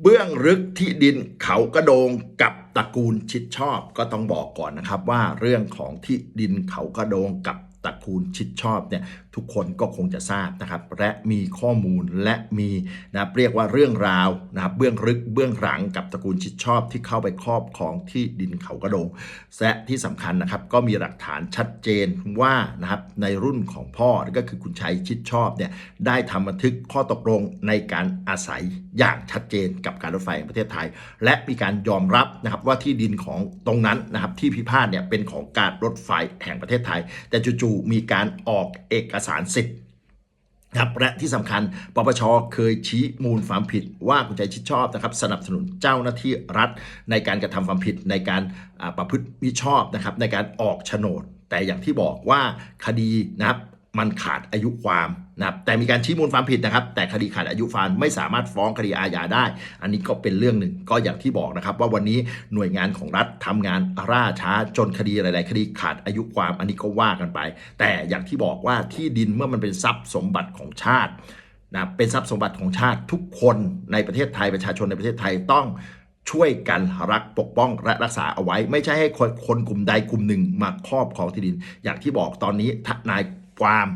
เบื้องลึกที่ดินเขากระโดงกับตระกูลชิดชอบก็ต้องบอกก่อนนะครับว่าเรื่องของที่ดินเขากระโดงกับตระกูลชิดชอบเนี่ย ทุกคนก็คงจะทราบนะครับ และมีข้อมูลและมีนะเรียกว่าเรื่องราวนะครับเบื้องลึกเบื้องหลังกับตระกูลชิดชอบที่เข้าไปครอบครองที่ดินเขากระโดงและที่สำคัญนะครับก็มีหลักฐานชัดเจนว่านะครับในรุ่นของพ่อก็คือคุณชัยชิดชอบเนี่ยได้ทำบันทึกข้อตกลงในการอาศัยอย่างชัดเจนกับการรถไฟแห่งประเทศไทย และมีการยอมรับนะครับว่าที่ดินของตรงนั้นนะครับที่พิพาทเนี่ยเป็นของการรถไฟแห่งประเทศไทย แต่จู่ๆมีการออกเอกสสารสิทธิ์ครับและที่สำคัญปปชเคยชี้มูลความผิดว่าคุณใจชิดชอบนะครับสนับสนุนเจ้าหน้าที่รัฐ ในการกระทำความผิดในการประพฤติมิชอบนะครับในการออกโฉนดแต่อย่างที่บอกว่าคดีนะครับ มันขาดอายุความนะครับแต่มีการชี้มูลความผิดนะครับ แต่คดีขาดอายุความไม่สามารถฟ้องคดีอาญาได้ อันนี้ก็เป็นเรื่องหนึ่งก็อย่างที่บอกนะครับ ว่าวันนี้หน่วยงานของรัฐทำงานล่าช้าจนคดีหลาย ๆ คดีขาดอายุความอันนี้ก็ว่ากันไป แต่อย่างที่บอกว่าที่ดินเมื่อมันเป็นทรัพย์สมบัติของชาตินะเป็นทรัพย์สมบัติของชาติทุกคนในประเทศไทยประชาชนในประเทศไทยต้องช่วยกันรักปกป้องและรักษาเอาไว้ ไม่ใช่ให้คนคนกลุ่มใดกลุ่มหนึ่งมาครอบครองที่ดิน อย่างที่บอกตอนนี้ทนาย ความ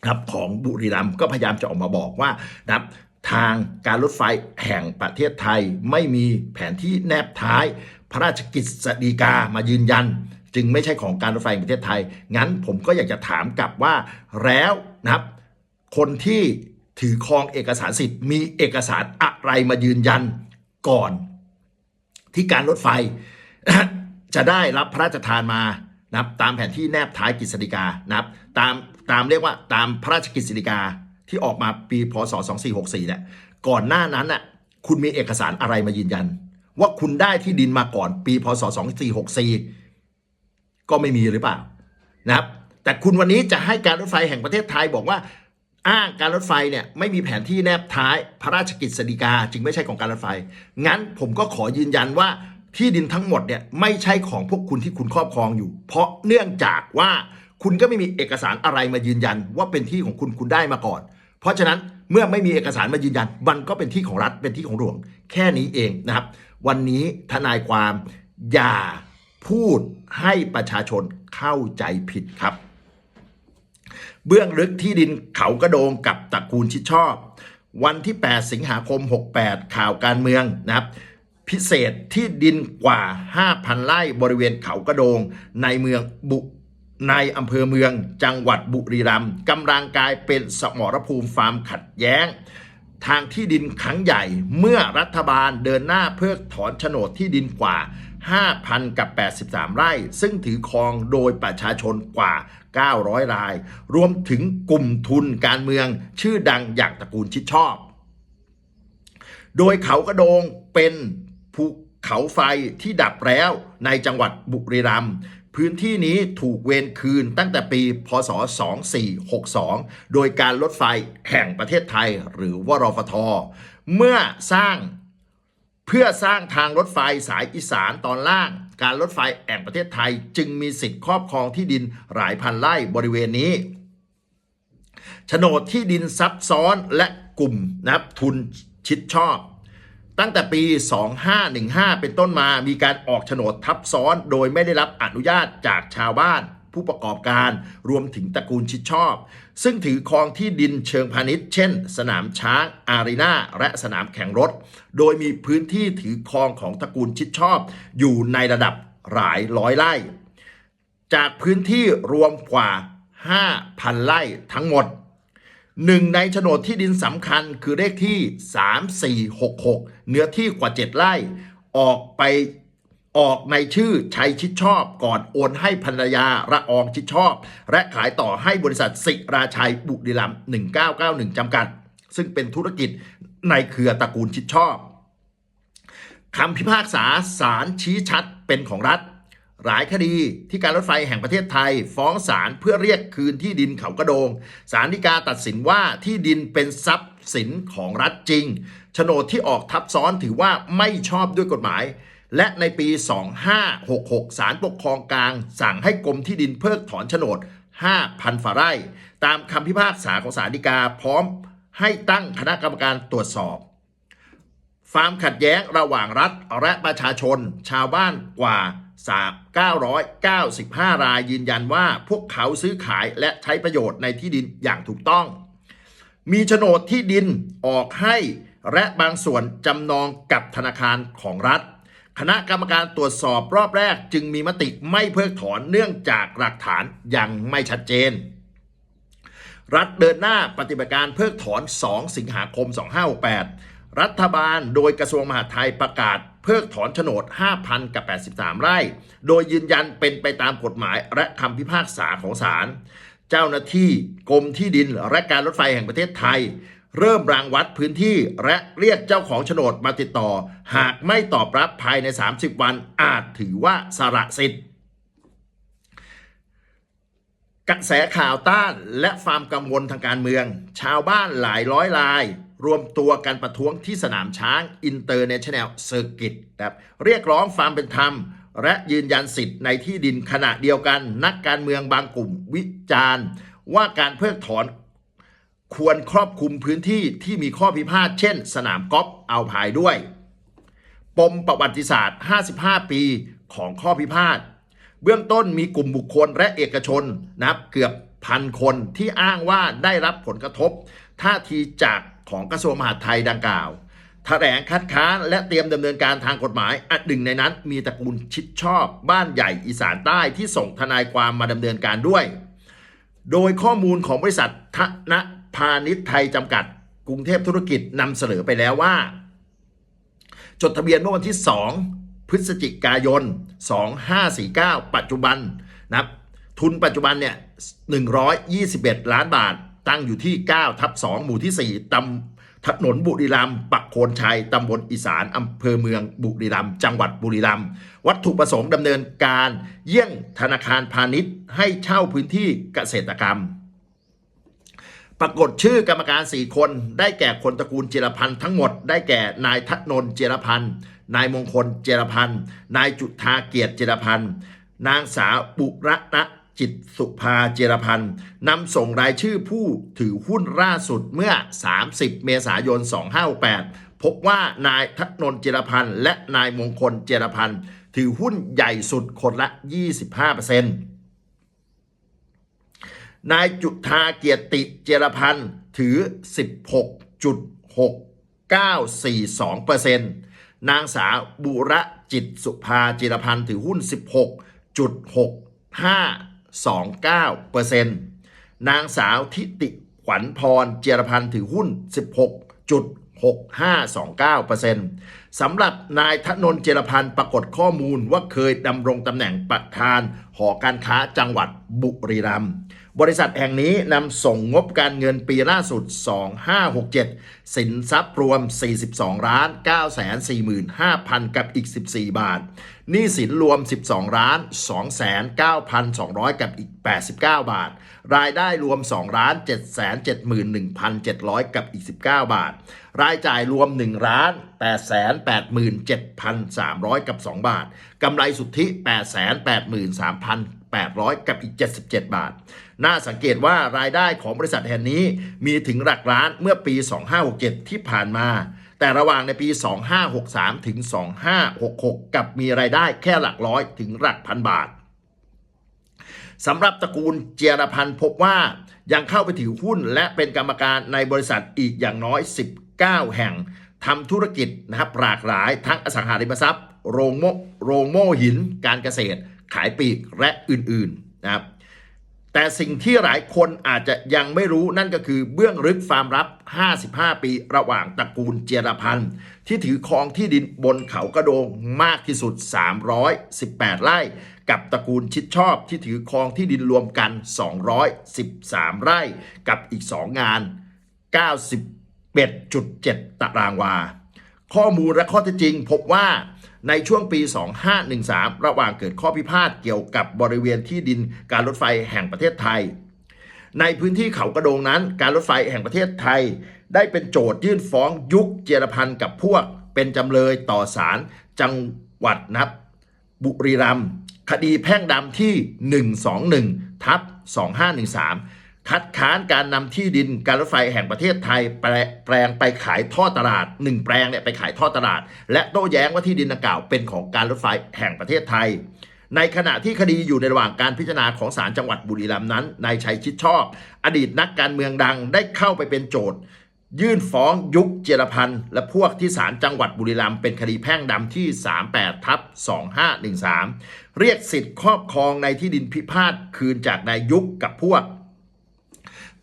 นะครับของบุรีรัมย์ก็พยายามจะออกมาบอกว่านะครับทางการรถไฟแห่งประเทศไทยไม่มีแผนที่แนบท้าย พระราชกิจสฎีกามายืนยัน จึงไม่ใช่ของการรถไฟแห่งประเทศไทย งั้นผมก็อยากจะถามกลับว่าแล้วนะครับ คนที่ถือครองเอกสารสิทธิ์มีเอกสารอะไรมายืนยันก่อน ที่การรถไฟ จะได้รับพระราชทานมา นะครับตามแผนที่แนบท้ายกฤษฎีกานะครับตามตามเรียกว่าตามพระราชกฤษฎีกาที่ออกมาปีพศ 2464เนี่ยก่อนหน้านั้นน่ะคุณมีเอกสารอะไรมายืนยัน ว่าคุณได้ที่ดินมาก่อนปีพศ 2464 ก็ไม่มีหรือเปล่านะครับแต่คุณวันนี้จะให้การรถไฟแห่งประเทศไทยบอกว่าอ้างการรถไฟเนี่ยไม่มีแผนที่แนบท้ายพระราชกิจสฎีกา จึงไม่ใช่ของการรถไฟ งั้นผมก็ขอยืนยันว่า ที่ดินทั้งหมดเนี่ยไม่ใช่ของพวกคุณที่คุณครอบครองอยู่ เพราะเนื่องจากว่าคุณก็ไม่มีเอกสารอะไรมายืนยันว่าเป็นที่ของคุณคุณได้มาก่อน เพราะฉะนั้นเมื่อไม่มีเอกสารมายืนยันมันก็เป็นที่ของรัฐเป็นที่ของหลวง แค่นี้เองนะครับ วันนี้ทนายความอย่าพูดให้ประชาชนเข้าใจผิดครับ เบื้องลึกที่ดินเขากระโดงกับตระกูลชิดชอบ วันที่ 8 สิงหาคม 68 ข่าวการเมืองนะครับ พิเศษที่ดินกว่า 5,000 ไร่บริเวณเขากระโดง ในเมืองบุในอำเภอเมืองจังหวัดบุรีรัมย์กำลังกลายเป็นสมรภูมิฟาร์มขัดแย้ง ทางที่ดินครั้งใหญ่เมื่อรัฐบาลเดินหน้าเพิกถอนโฉนดที่ดินกว่า 5,000 กับ 83 ไร่ ซึ่งถือครองโดยประชาชนกว่า 900 ราย รวมถึงกลุ่มทุนการเมืองชื่อดังอย่างตระกูลชิดชอบ โดยเขากระโดงเป็น ภูเขาไฟที่ดับแล้วในจังหวัดบุรีรัมย์พื้นที่นี้ถูกเวนคืนตั้งแต่ปี พศ 2462 โดยการรถไฟแห่งประเทศไทยหรือวรฟท เมื่อสร้างเพื่อสร้างทางรถไฟสายอีสานตอนล่าง การรถไฟแห่งประเทศไทย จึงมีสิทธิ์ครอบครองที่ดินหลายพันไร่บริเวณนี้โฉนดที่ดินซับซ้อนและกลุ่มนับทุนชิดชอบ ตั้งแต่ปี 2515 เป็นต้นมามีการออกโฉนดทับซ้อนโดยไม่ได้รับอนุญาตจากชาวบ้าน ผู้ประกอบการรวมถึงตระกูลชิดชอบ ซึ่งถือครองที่ดินเชิงพาณิชย์ เช่น สนามช้างอารีนาและสนามแข่งรถ โดยมีพื้นที่ถือครองของตระกูลชิดชอบ อยู่ในระดับหลายร้อยไร่ จากพื้นที่รวมกว่า 5,000 ไร่ทั้งหมด หนึ่งในโฉนดที่ดินสำคัญคือเลขที่ 3466 เนื้อที่กว่า 7 ไร่ ออกไปออกในชื่อชัยชิดชอบก่อนโอนให้ภรรยาระอองชิดชอบ และขายต่อให้บริษัทสิราชัยบุรีรัมย์1991 จำกัด ซึ่งเป็นธุรกิจในเครือตระกูลชิดชอบคำพิพากษาศาลชี้ชัดเป็นของรัฐ หลายคดีที่การรถไฟแห่งประเทศไทย ฟ้องศาลเพื่อเรียกคืนที่ดินเขากระโดงศาลฎีกาตัดสินว่าที่ดินเป็นทรัพย์สินของรัฐจริงโฉนดที่ออกทับซ้อนถือว่าไม่ชอบด้วยกฎหมาย และในปี 2566ศาลปกครองกลาง สั่งให้กรมที่ดินเพิกถอนโฉนด 5,000ฝ่าไร่ ตามคำพิพากษาของศาลฎีกาพร้อมให้ตั้งคณะกรรมการตรวจสอบความขัดแย้งระหว่างรัฐและประชาชน ชาวบ้านกว่า 995 รายยืนยันว่าพวกเขาซื้อขายและใช้ประโยชน์ในที่ดินอย่างถูกต้อง มีโฉนดที่ดินออกให้และบางส่วนจำนองกับธนาคารของรัฐ คณะกรรมการตรวจสอบรอบแรกจึงมีมติไม่เพิกถอนเนื่องจากหลักฐานยังไม่ชัดเจน รัฐเดินหน้าปฏิบัติการเพิกถอน 2 สิงหาคม 2568 รัฐบาลโดยกระทรวงมหาดไทยประกาศ เพิกถอนโฉนด 5,000 กับ 83 ไร่ โดยยืนยันเป็นไปตามกฎหมายและคำพิพากษาของศาล เจ้าหน้าที่กรมที่ดินและการรถไฟแห่งประเทศไทย เริ่มรางวัดพื้นที่และเรียกเจ้าของโฉนดมาติดต่อ หากไม่ตอบรับภายใน 30 วันอาจถือว่าสละสิทธิ์กระแสข่าวต้านและความกังวลทางการเมือง ชาวบ้านหลายร้อยราย รวมตัวกันประท้วงที่สนามช้างอินเตอร์เนชั่นแนลเซอร์กิตครับเรียกร้องความเป็นธรรม และยืนยันสิทธิ์ในที่ดินขณะเดียวกัน นักการเมืองบางกลุ่มวิจารณ์ ว่าการเพิกถอนควรครอบคลุมพื้นที่ที่มีข้อพิพาทเช่น สนามกอล์ฟเอาพายด้วย ปมประวัติศาสตร์ 55 ปีของข้อพิพาท เบื้องต้นมีกลุ่มบุคคลและเอกชนนับเกือบพันคนที่อ้างว่าได้รับผลกระทบท่าทีจาก ของกระทรวงมหาดไทยดังกล่าวแถลงคัดค้านและเตรียมดำเนินการทางกฎหมาย อันหนึ่งในนั้น มีตระกูลชิดชอบ บ้านใหญ่อีสานใต้ที่ส่งทนายความมาดำเนินการด้วย โดยข้อมูลของบริษัทธนพาณิชย์ไทยจำกัด กรุงเทพธุรกิจนำเสนอไปแล้วว่า จดทะเบียนเมื่อวันที่ 2 พฤศจิกายน 2549 ปัจจุบันนะครับทุนปัจจุบันเนี่ย121 ล้านบาท ตั้งอยู่ที่ 9 ทับ 2 หมู่ที่ 4ตำถนนบุรีรัมย์ปักโคนชัยตำบลอีสานอำเภอเมืองบุรีรัมย์จังหวัดบุรีรัมย์วัตถุประสงค์ดำเนินการเยี่ยงธนาคารพาณิชย์ ให้เช่าพื้นที่เกษตรกรรม ปรากฏชื่อกรรมการ 4 คน ได้แก่คนตระกูลเจรพันธ์ทั้งหมด ได้แก่นายทัศนนท์เจรพันธ์นายมงคลเจรพันธ์นายจุธาเกียรติเจรพันธ์นางสาวบุรณะ จิตสุภาเจรพันธ์นำส่งรายชื่อผู้ถือหุ้นล่าสุดเมื่อ 30 เมษายน 2568 พบว่านายทัศนนท์เจรพันธ์และนายมงคลเจรพันธ์ถือหุ้นใหญ่สุดคนละ 25%นายจุธาเกียรติเจรพันธ์ถือ 16.6942%นางสาวบุระจิตสุภาเจรพันธ์ถือหุ้น 29%นางสาวทิติขวัญพรเจรพันธ์ถือหุ้น 16.6529%สำหรับนายธนนเจรพันธ์ปรากฏข้อมูลว่าเคยดำรงตำแหน่งประธานหอการค้าจังหวัดบุรีรัมย์ บริษัทแห่งนี้นำส่งงบการเงินปีล่าสุด 2567 สินทรัพย์รวม 42 ล้าน 945,000 กับอีก 14 บาท หนี้สินรวม 12 ล้าน 29,200 กับอีก 89 บาท รายได้รวม 2 ล้าน 771,700 กับอีก 19 บาท รายจ่ายรวม 1 ล้าน 887,300 กับ 2 บาท กำไรสุทธิ 8 8 3 7 800 กับอีก 77 บาท น่าสังเกตว่ารายได้ของบริษัทแห่งนี้มีถึงหลักล้านเมื่อปี 2567 ที่ผ่านมา แต่ระหว่างในปี 2563 ถึง 2566 กับมีรายได้แค่หลักร้อยถึงหลักพันบาทสำหรับตระกูลเจียรพันธ์พบว่ายังเข้าไปถือหุ้นและเป็นกรรมการในบริษัทอีกอย่างน้อย 19 แห่งทำธุรกิจนะครับหลากหลายทั้งอสังหาริมทรัพย์ โรงโมโรงโม่หิน การเกษตร ขายปลีกและอื่นๆนะครับแต่สิ่งที่หลายคนอาจจะยังไม่รู้นั่นก็คือเบื้องลึกความลับ 55 ปีระหว่างตระกูลเจรพันธ์ที่ถือครองที่ดินบนเขากระโดงมากที่สุด 318 ไร่ กับตระกูลชิดชอบที่ถือครองที่ดินรวมกัน 213 ไร่ กับอีก 2 งาน 91.7 ตารางวา ข้อมูลและข้อเท็จจริง พบว่าในช่วงปี 2513 ระหว่างเกิดข้อพิพาทเกี่ยวกับบริเวณที่ดินการรถไฟแห่งประเทศไทย ในพื้นที่เขากระโดงนั้น การรถไฟแห่งประเทศไทย ได้เป็นโจทยื่นฟ้องยุคเจรพันธ์กับพวก เป็นจำเลยต่อศาลจังหวัดนับ บุรีรัมย์คดีแพ่งดำที่ 121ทับ2513 คัดค้านการนำที่ดินการรถไฟแห่งประเทศไทยแปลแปลงไปขายท่อตลาดหนึ่งแปลงเนี่ยไปขายท่อตลาด และโต้แย้งว่าที่ดินดังกล่าวเป็นของการรถไฟแห่งประเทศไทย ในขณะที่คดีอยู่ในระหว่างการพิจารณาของศาลจังหวัดบุรีรัมย์นั้นนายชัยชิดชอบ อดีตนักการเมืองดังได้เข้าไปเป็นโจทย์ยื่นฟ้องยุคเจรพันธ์และพวกที่ศาลจังหวัดบุรีรัมย์เป็นคดีแพ่งดำที่ 38ทับ2513 เรียกสิทธิ์ครอบครองในที่ดินพิพาทคืนจากนายยุคกับพวก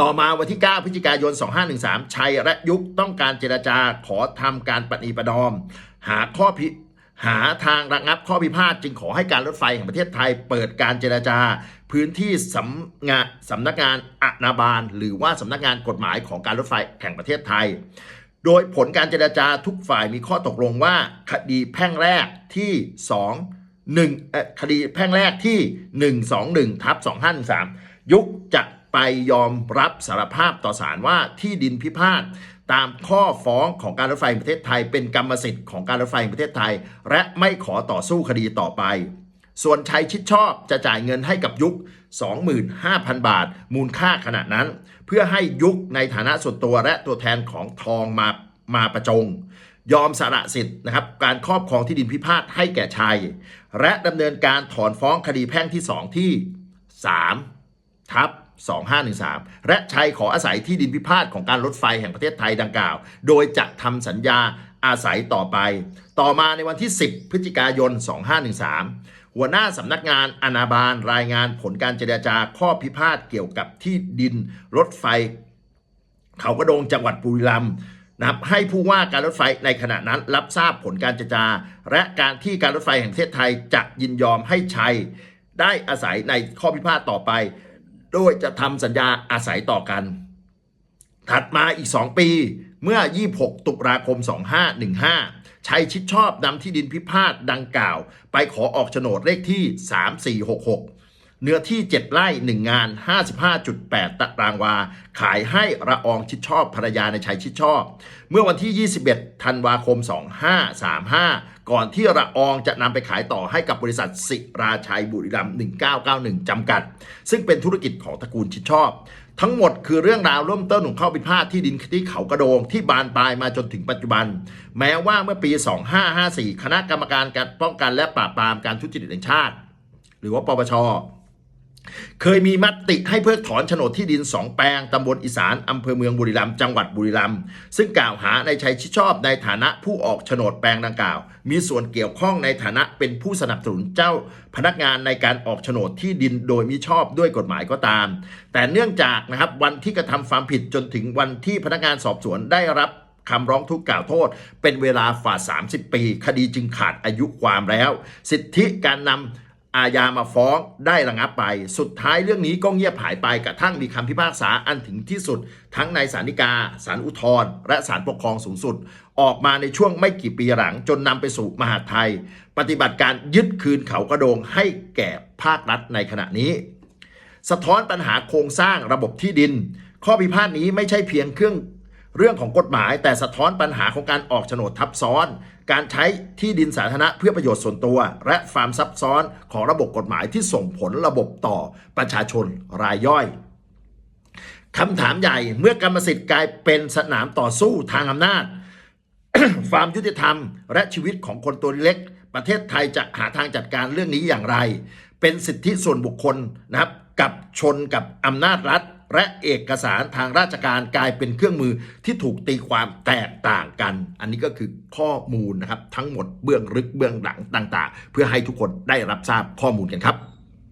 ต่อมาวันที่ 9 พฤศจิกายน 2513 ชัยและยุคต้องการเจรจาขอทำการปฏิประดอม หาข้อพิหาทางระงับข้อพิพาทจึงขอให้การรถไฟแห่งประเทศไทยเปิดการเจรจา พื้นที่สำงานสำนักงานอนาบาล หรือว่าสำนักงานกฎหมายของการรถไฟแห่งประเทศไทย โดยผลการเจรจาทุกฝ่ายมีข้อตกลงว่าคดีแพ่งแรกที่ 2 1เอ่อคดีแพ่งแรกที่ 121ทับ2513ยุคจะ ไปยอมรับสารภาพต่อศาลว่าที่ดินพิพาทตามข้อฟ้องของการรถไฟประเทศไทย เป็นกรรมสิทธิ์ของการรถไฟประเทศไทย และไม่ขอต่อสู้คดีต่อไป ส่วนชัยชิดชอบจะจ่ายเงินให้กับยุค 25,000 บาท มูลค่าขนาดนั้น เพื่อให้ยุคในฐานะส่วนตัวและตัวแทนของทองมามาประจง ยอมสละสิทธิ์นะครับการครอบครองที่ดินพิพาทให้แก่ชัย และดำเนินการถอนฟ้องคดีแพ่งที่ 2 ที่3ทับ 2513 และชัยขออาศัยที่ดินพิพาทของการรถไฟแห่งประเทศไทยดังกล่าว โดยจะทำสัญญาอาศัยต่อไป ต่อมาในวันที่ 10 พฤศจิกายน 2513 หัวหน้าสำนักงานอนาบาลรายงานผลการเจรจาข้อพิพาทเกี่ยวกับที่ดินรถไฟ เขากระโดงจังหวัดบุรีรัมย์นะครับให้ผู้ว่าการรถไฟในขณะนั้นรับทราบผลการเจรจา และการที่การรถไฟแห่งประเทศไทยจะยินยอมให้ชัยได้อาศัยในข้อพิพาทต่อไป โดยจะทำสัญญาอาศัยต่อกัน ถัดมาอีก 2 ปีเมื่อ 26 ตุลาคม 2515 ชัยชิดชอบนำที่ดินพิพาทดังกล่าว ไปขอออกโฉนดเลขที่ 3466 เนื้อที่ 7 ไร่ 1 งาน 55.8 ตารางวา ขายให้ระอองชิดชอบภรรยาในชัยชิดชอบ เมื่อวันที่ 21 ธันวาคม 2535 ก่อนที่ระอองจะนำไปขายต่อให้กับบริษัทสิราชัยบุรีรัมย์1991 จำกัด ซึ่งเป็นธุรกิจของตระกูลชิดชอบ ทั้งหมดคือเรื่องราวเริ่มต้นของข้อพิพาทที่ดินที่เขากระโดงที่บานปลายมาจนถึงปัจจุบัน แม้ว่าเมื่อปี 2554 คณะกรรมการการป้องกันและปราบปรามการทุจริตแห่งชาติ หรือว่าปปช เคยมีมติให้เพิกถอนโฉนดที่ดิน2แปลงตำบลอีสานอำเภอเมืองบุรีรัมย์จังหวัดบุรีรัมย์ซึ่งกล่าวหาในชัยชิดชอบในฐานะผู้ออกโฉนดแปลงดังกล่าว มีส่วนเกี่ยวข้องในฐานะเป็นผู้สนับสนุนเจ้าพนักงานในการออกโฉนดที่ดินโดยมิชอบด้วยกฎหมายก็ตาม แต่เนื่องจากนะครับวันที่กระทำความผิดจนถึงวันที่พนักงานสอบสวนได้รับคำร้องทุกข์กล่าวโทษ เป็นเวลาฝ่า 30 ปี คดีจึงขาดอายุความแล้ว สิทธิการนำ อาญามาฟ้องได้ระงับไป สุดท้ายเรื่องนี้ก็เงียบหายไปกระทั่งมีคำพิพากษาอันถึงที่สุด ทั้งในศาลฎีกาศาลอุทธรณ์และศาลปกครองสูงสุด ออกมาในช่วงไม่กี่ปีหลัง จนนำไปสู่มหาไทย ปฏิบัติการยึดคืนเขากระโดงให้แก่ภาครัฐในขณะนี้ สะท้อนปัญหาโครงสร้างระบบที่ดิน ข้อพิพาทนี้ไม่ใช่เพียงเครื่องเรื่องของกฎหมาย แต่สะท้อนปัญหาของการออกโฉนดทับซ้อน การใช้ที่ดินสาธารณะเพื่อประโยชน์ส่วนตัว และความซับซ้อนของระบบกฎหมายที่ส่งผลระบบต่อประชาชนรายย่อยคำถามใหญ่เมื่อกรรมสิทธิ์กลายเป็นสนามต่อสู้ทางอำนาจความยุติธรรมและชีวิตของคนตัวเล็ก ประเทศไทยจะหาทางจัดการเรื่องนี้อย่างไร เป็นสิทธิส่วนบุคคลนะครับ กับชนกับอำนาจรัฐ และเอกสารทางราชการกลายเป็นเครื่องมือที่ถูกตีความแตกต่างกัน อันนี้ก็คือข้อมูลนะครับ ทั้งหมดเบื้องลึกเบื้องหลังต่าง ๆ เพื่อให้ทุกคนได้รับทราบข้อมูลกันครับ